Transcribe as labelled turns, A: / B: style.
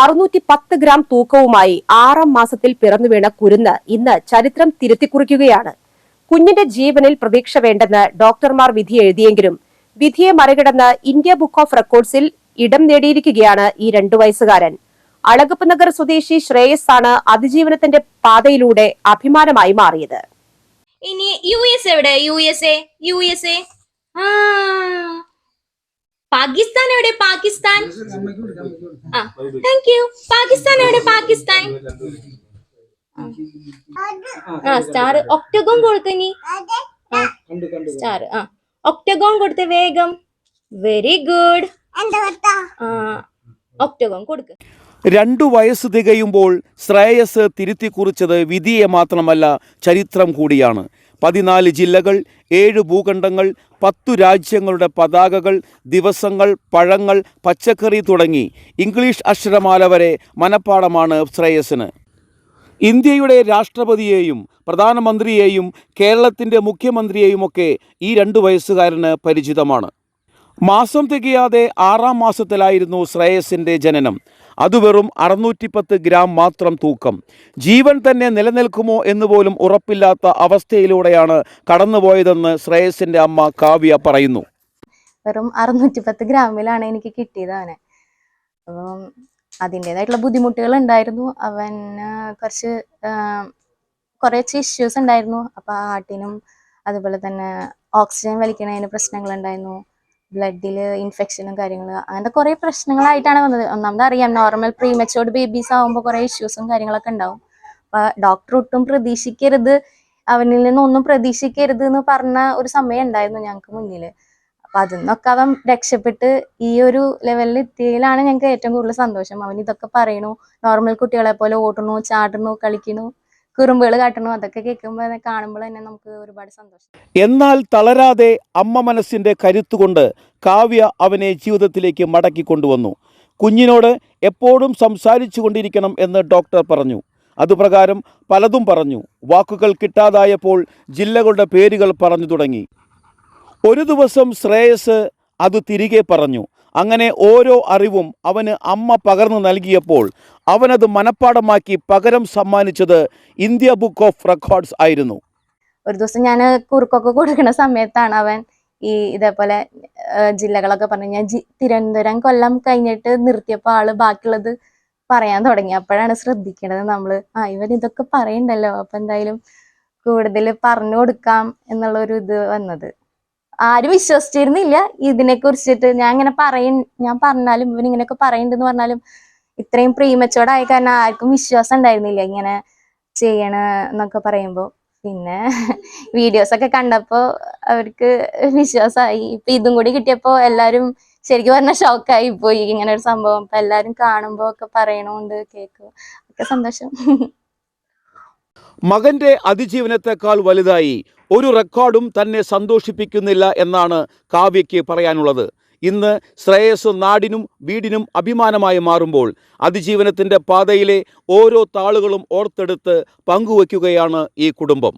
A: അറുന്നൂറ്റി പത്ത് ഗ്രാം തൂക്കവുമായി ആറാം മാസത്തിൽ പിറന്നു വീണ കുരുന്ന് ഇന്ന് ചരിത്രം തിരുത്തിക്കുറിക്കുകയാണ്. കുഞ്ഞിന്റെ ജീവനിൽ പ്രതീക്ഷ വേണ്ടെന്ന് ഡോക്ടർമാർ വിധി എഴുതിയെങ്കിലും വിധിയെ മറികടന്ന് ഇന്ത്യ ബുക്ക് ഓഫ് റെക്കോർഡ്സിൽ ഇടം നേടിയിരിക്കുകയാണ് ഈ രണ്ടു വയസ്സുകാരൻ. അളകപ്പ് നഗർ സ്വദേശി ശ്രേയസ് ആണ് അതിജീവനത്തിന്റെ പാതയിലൂടെ അഭിമാനമായി മാറിയത്.
B: ഇനി യു എസ് എവിടെ? U S A? U S A? ആ. പാകിസ്ഥാൻ എവിടെ? പാകിസ്ഥാൻ. ആ താങ്ക് യു പാകിസ്ഥാൻ എവിടെ? പാകിസ്ഥാൻ. ആ. സ്റ്റാർ ഒക്ടഗോൺ കൊടുക്കനി സ്റ്റാർ ആ ഒക്ടഗോൺ കൊടുത്ത വേഗം. വെരി ഗുഡ് ആ ഒക്ടഗോൺ കൊടുക്ക.
C: രണ്ടു വയസ്സ് തികയുമ്പോൾ ശ്രേയസ് തിരുത്തി കുറിച്ചത് വിധിയെ മാത്രമല്ല ചരിത്രം കൂടിയാണ്. പതിനാല് ജില്ലകൾ ഏഴ് ഭൂഖണ്ഡങ്ങൾ പത്തു രാജ്യങ്ങളുടെ പതാകകൾ ദിവസങ്ങൾ പഴങ്ങൾ പച്ചക്കറി തുടങ്ങി. ഇംഗ്ലീഷ് അക്ഷരമാല വരെ മനപ്പാടമാണ് ശ്രേയസിന് ഇന്ത്യയുടെ രാഷ്ട്രപതിയെയും പ്രധാനമന്ത്രിയെയും കേരളത്തിന്റെ മുഖ്യമന്ത്രിയെയുമൊക്കെ ഈ രണ്ട് വയസ്സുകാരന് പരിചിതമാണ്. മാസം തികയാതെ ആറാം മാസത്തിലായിരുന്നു ശ്രേയസിന്റെ ജനനം. അത് വെറും അറുന്നൂറ്റിപ്പത്ത് ഗ്രാം മാത്രം തൂക്കം. ജീവൻ തന്നെ നിലനിൽക്കുമോ എന്ന് പോലും ഉറപ്പില്ലാത്ത അവസ്ഥയിലൂടെയാണ് കടന്നുപോയതെന്ന് ശ്രേയസിന്റെ അമ്മ കാവ്യ പറയുന്നു.
D: വെറും അറുന്നൂറ്റി പത്ത് ഗ്രാമിലാണ് എനിക്ക് കിട്ടിയത് അവനെ. അതിന്റെതായിട്ടുള്ള ബുദ്ധിമുട്ടുകൾ ഉണ്ടായിരുന്നു അവന് കുറച്ച് കുറച്ച് ഇഷ്യൂസ് ഉണ്ടായിരുന്നു. അപ്പോൾ ഹാർട്ടിനും അതുപോലെ തന്നെ ഓക്സിജൻ വലിക്കണതിന് പ്രശ്നങ്ങളുണ്ടായിരുന്നു. ബ്ലഡിൽ ഇൻഫെക്ഷനും കാര്യങ്ങളും അങ്ങനത്തെ കുറേ പ്രശ്നങ്ങളായിട്ടാണ് വന്നത്. ഒന്നാമത് അറിയാം നോർമൽ പ്രീമച്ചോർഡ് ബേബീസ് ആകുമ്പോൾ കുറേ ഇഷ്യൂസും കാര്യങ്ങളൊക്കെ ഉണ്ടാവും. അപ്പൊ ഡോക്ടർ ഒട്ടും പ്രതീക്ഷിക്കരുത് അവനിൽ നിന്നൊന്നും പ്രതീക്ഷിക്കരുത് എന്ന് പറഞ്ഞ ഒരു സമയം ഉണ്ടായിരുന്നു ഞങ്ങൾക്ക് മുന്നിൽ അപ്പൊ അതിൽ നിന്നൊക്കെ അവൻ രക്ഷപ്പെട്ട് ഈ ഒരു ലെവലിൽ എത്തിയതിലാണ് ഞങ്ങൾക്ക് ഏറ്റവും കൂടുതൽ സന്തോഷം. അവൻ ഇതൊക്കെ പറയണു നോർമൽ കുട്ടികളെ പോലെ ഓടണു ചാടണു കളിക്കണു കുറുമ്പുകൾ കാട്ടണു? അതൊക്കെ കേൾക്കുമ്പോൾ കാണുമ്പോൾ തന്നെ നമുക്ക് ഒരുപാട് സന്തോഷം.
C: എന്നാൽ തളരാതെ അമ്മ മനസ്സിന്റെ കരുത്തുകൊണ്ട് കാവ്യ അവനെ ജീവിതത്തിലേക്ക് മടക്കി കൊണ്ടുവന്നു. കുഞ്ഞിനോട് എപ്പോഴും സംസാരിച്ചു കൊണ്ടിരിക്കണം എന്ന് ഡോക്ടർ പറഞ്ഞു. അതുപ്രകാരം പലതും പറഞ്ഞു. വാക്കുകൾ കിട്ടാതായപ്പോൾ ജില്ലകളുടെ പേരുകൾ പറഞ്ഞു തുടങ്ങി. ഒരു ദിവസം ശ്രേയസ് അത് തിരികെ പറഞ്ഞു. അങ്ങനെ ഓരോ അറിവും അവന് അമ്മ പകർന്നു നൽകിയപ്പോൾ അവനത് മനഃപ്പാടമാക്കി പകരം സമ്മാനിച്ചത് ഇന്ത്യ ബുക്ക് ഓഫ് റെക്കോർഡ്സ് ആയിരുന്നു.
D: ഒരു ദിവസം ഞാൻ കുറുക്കൊക്കെ കൊടുക്കുന്ന സമയത്താണ് അവൻ ഈ ഇതേപോലെ ജില്ലകളൊക്കെ പറഞ്ഞു. ഞാൻ തിരുവനന്തപുരം കൊല്ലം കഴിഞ്ഞിട്ട് നിർത്തിയപ്പോൾ ആൾ ബാക്കിയുള്ളത് പറയാൻ തുടങ്ങി. അപ്പോഴാണ് ശ്രദ്ധിക്കേണ്ടത് നമ്മൾ ആ ഇവൻ ഇതൊക്കെ പറയണ്ടല്ലോ അപ്പൊ എന്തായാലും കൂടുതൽ പറഞ്ഞു കൊടുക്കാം എന്നുള്ള ഒരു ഇത് വന്നത്. ആരും വിശ്വസിച്ചിരുന്നില്ല. ഇതിനെ കുറിച്ചിട്ട് ഞാൻ ഇങ്ങനെ പറയും ഞാൻ പറഞ്ഞാലും ഇവൻ ഇങ്ങനെയൊക്കെ പറയുന്നുണ്ടെന്ന് പറഞ്ഞാലും ഇത്രയും പ്രീമച്ചോർഡ് ആയ കാരണം ആർക്കും വിശ്വാസം ഉണ്ടായിരുന്നില്ല ഇങ്ങനെ ചെയ്യണ എന്നൊക്കെ പറയുമ്പോൾ പിന്നെ വീഡിയോസ് ഒക്കെ കണ്ടപ്പോ അവർക്ക് വിശ്വാസമായി. ഇപ്പൊ ഇതും കൂടി കിട്ടിയപ്പോ എല്ലാരും ശരിക്കും പറഞ്ഞ ഷോക്കായി പോയി. ഇങ്ങനെ ഒരു സംഭവം. അപ്പൊ എല്ലാരും കാണുമ്പോ ഒക്കെ പറയണോണ്ട് കേക്ക്. ഒക്കെ സന്തോഷം.
C: മകന്റെ അതിജീവനത്തെക്കാൾ വലുതായി ഒരു റെക്കോർഡും തന്നെ സന്തോഷിപ്പിക്കുന്നില്ല എന്നാണ് കാവ്യയ്ക്ക് പറയാനുള്ളത്. ഇന്ന് ശ്രേയസ് നാടിനും വീടിനും അഭിമാനമായി മാറുമ്പോൾ അതിജീവനത്തിന്റെ പാതയിലെ ഓരോ താളുകളും ഓർത്തെടുത്ത് പങ്കുവയ്ക്കുകയാണ് ഈ കുടുംബം.